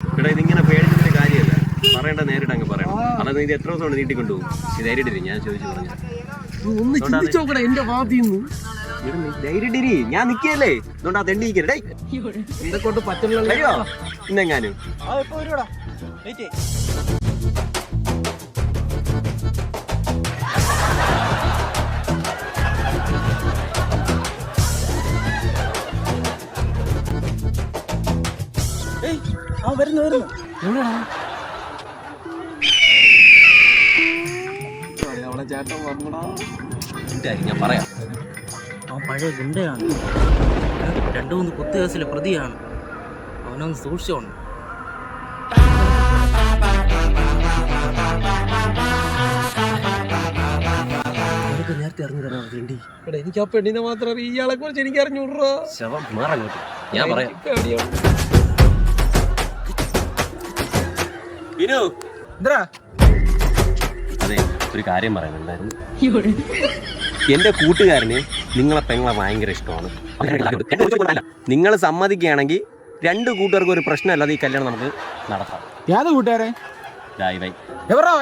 എടാ ഇതിങ്ങനെ പേടിച്ചിട്ട് കാര്യമല്ല. പറയണ്ട നേരിട്ട് അങ്ങ് പറയണം. അതായത് ഇത് എത്ര ദിവസം കൊണ്ട് നീട്ടിക്കൊണ്ടുപോകും ഇത് ധൈര്യട്ടിരി ഞാൻ ചോദിച്ചു പറഞ്ഞു. ഒന്ന് ചിന്തിച്ചു നോക്കടാ എന്റെ ഭാഗത്തുനിന്ന് ഞാൻ നിക്കല്ലേ അതുകൊണ്ട് ആ തെണ്ടി നിൽക്കരുത് എന്നെ കൊണ്ട് വരുമോ ഇന്നെങ്ങാനും. ആ വരുന്നു വരുന്നു. അവളെ ചേട്ടൻ വന്നടാ. ഞാൻ പറയാം. അവൻ പഴയ ഗുണ്ടയാണ്. രണ്ടു മൂന്ന് കുത്തുകേസിലെ പ്രതിയാണ്. അവനൊന്ന് സൂക്ഷിച്ചോണം. നിനക്ക് നേരത്തെ എനിക്ക് ആ പെണ്ണിനെ മാത്രം അറിയാം. ഇയാളെ കുറിച്ച് എനിക്ക് അറിഞ്ഞൂടാ. ശവം മാറങ്ങോട്ട്. ഞാൻ പറയാം. വിനു. എന്താ അതെ ഒരു കാര്യം പറയാനുണ്ടായിരുന്നു എന്റെ കൂട്ടുകാരന് നിങ്ങളെ പെങ്ങളെ ഭയങ്കര ഇഷ്ടമാണ്. നിങ്ങൾ സമ്മതിക്കുകയാണെങ്കിൽ രണ്ട് കൂട്ടുകാർക്ക് ഒരു പ്രശ്നമല്ലാതെ ഈ കല്യാണം നമുക്ക് നടത്താം. ഏത് കൂട്ടുകാരെ? ദായി ബൈ എവിടാ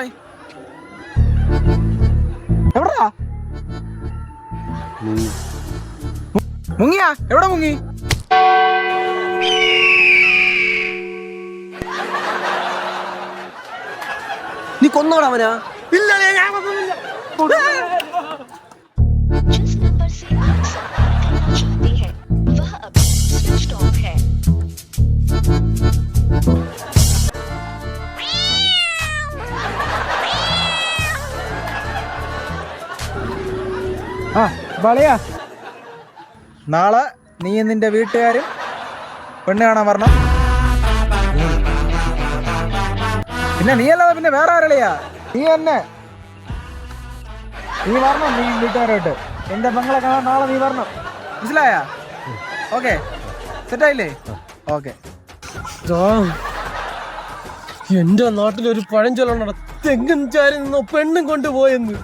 മുങ്ങിയാ? എവിടെ മുങ്ങി? നീ കൊന്നോടാ അവനാ. ഇല്ല ആ വളയാ. നാളെ നീ നിന്റെ വീട്ടുകാരും പെണ്ണ് കാണാൻ വരണം. പിന്നെ നീ അല്ലാതെ പിന്നെ വേറെ ആരളിയാ നീ തന്നെ നീ വരണം നീ വീട്ടുകാരോട്ട് എന്റെ പെങ്ങളെ കാണാൻ നാളെ നീ വരണം. മനസ്സിലായ? ഓക്കെ. സെറ്റായില്ലേ ഓക്കെ. എന്റെ നാട്ടിലൊരു പഴഞ്ചൊല്ലുണ്ടോ. തെങ്ങും ചാരി നിന്നോ പെണ്ണും കൊണ്ടുപോയെന്ന്.